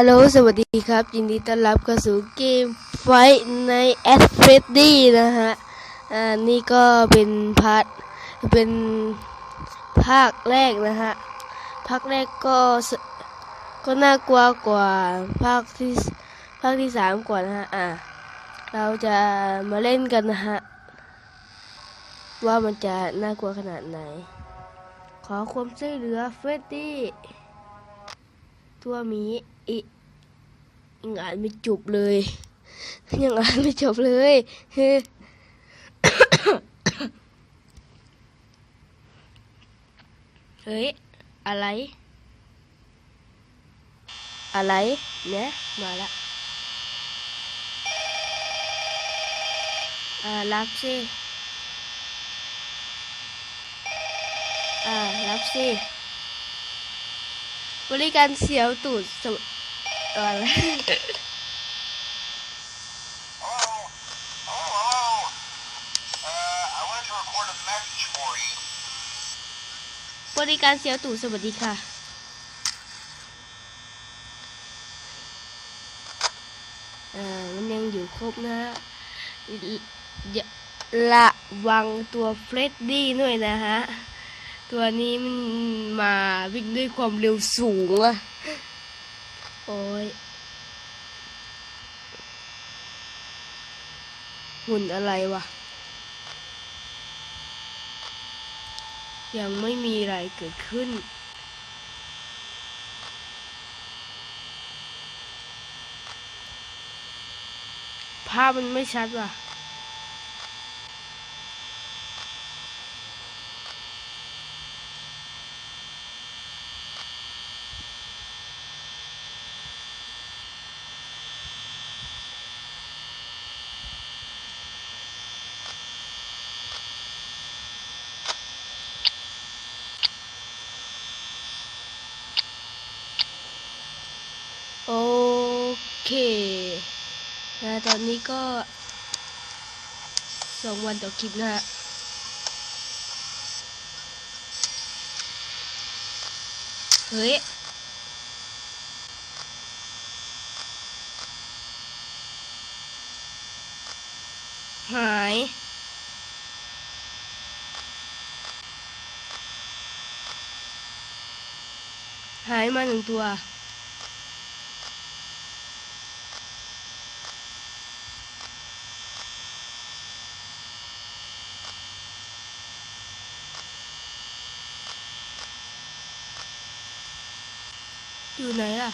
ฮัลโหล สวัสดีครับ ยินดีต้อนรับเข้าสู่เกมไฟในแอสเฟรดดี้นะฮะ อ่า นี่ก็เป็นพาร์ท เป็นภาคแรกนะฮะ ภาคแรกก็ ก็น่ากลัวกว่าภาคที่ ภาคที่สามกว่านะฮะ อ่า เราจะมาเล่นกันนะฮะ ว่ามันจะน่ากลัวขนาดไหน ขอความช่วยเหลือเฟรดดี้ ตัวห มีอียังอ่านไม่จบเลย ยังอ่านไม่จบเลยเฮ้เฮ้ย อะไร อะไร เนี่ย มาละอ่ารับสิอ่ารับสิบริการเสียวตูดส ดอะไร Hello? Hello? Uh, I wanted to record a message for you. บริการเสียวตูดสวัสดีค่ะ เอ่อ มันยังอยู่ครบนะฮะอย่าระวังตัวเฟรดดี้ด้วยนะฮะ ตัวนี้มันมาวิ่งด้วยความเร็วสูงอะ โอ้ยหุ่นอะไรวะ ยังไม่มีอะไรเกิดขึ้น ภาพมันไม่ชัดว่ะ โอ เคนะตอนนี้ก็สองวันต่อคลิปนะฮะเฮ้ยหายหายมาหนึ่งตัว อยู่ไหนล่ะ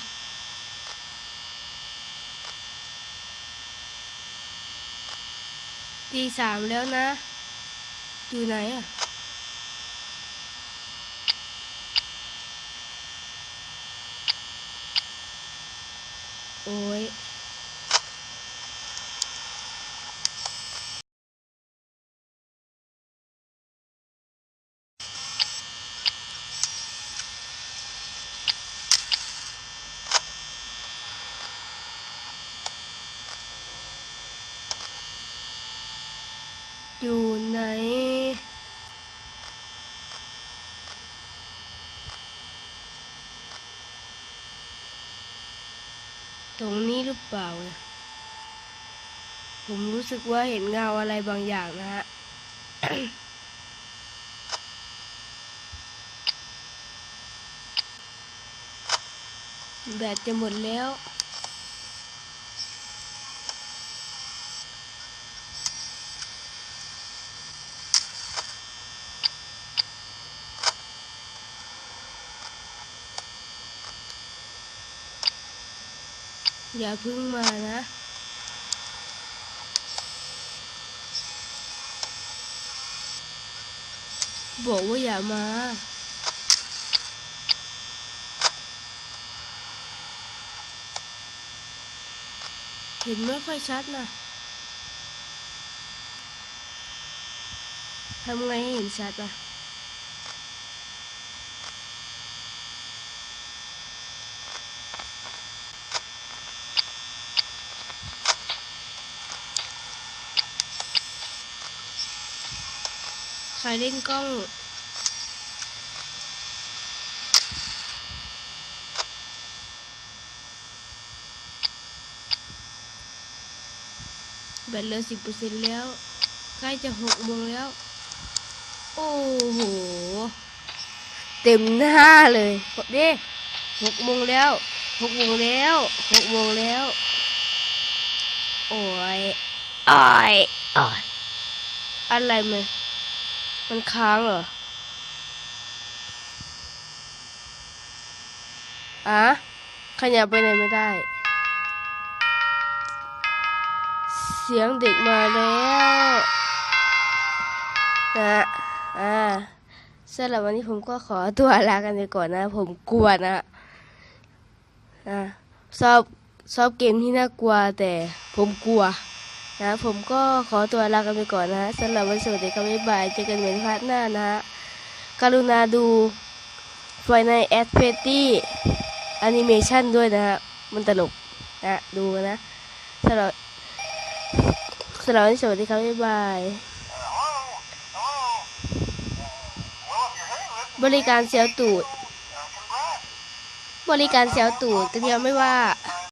ตีสามแล้วนะ อยู่ไหนอะโอ้ย อยู่ไหน ตรงนี้หรือเปล่านะผมรู้สึกว่าเห็นเงาอะไรบางอย่างนะฮะ แบตจะหมดแล้ว อย่าพึ่งมานะบอกว่าอย่ามา เห็นไม่ค่อยชัดนะทำไงให้เห็นชัดอะ ใครเล่นกล้อง แบตเหลือสิบเปอร์เซ็นต์แล้ว ใกล้จะหกโมงแล้ว โอ้โห เต็มหน้าเลยเด้หกโมงแล้วหกโมงแล้วหกโมงแล้ว โอ้ยอ้อยอ้อยอะไรมัน มันค้างเหรออะขยับไปไหนไม่ได้ เสียงเด็กมาแล้วนะอ่าสำหรับวันนี้ผมก็ขอตัวลากันไปก่อนนะ ผมกลัวนะอ่าชอบชอบเกมที่น่ากลัวแต่ผมกลัว นะผมก็ขอตัวลากันไปก่อนนะฮะสำหรับวันสวัสดีครับบ๊ายบายเจอกันเหมือนพาร์ทหน้านะฮะกรุณาดูไฟในแอดเพตตี้แอนิเมชันด้วยนะฮะมันตลกนะดูนะสำหรับสำหรับวันนี้สวัสดีครับบ๊ายบายบริการเสียวตูด บริการเสียวตูดก็ยังไม่ว่า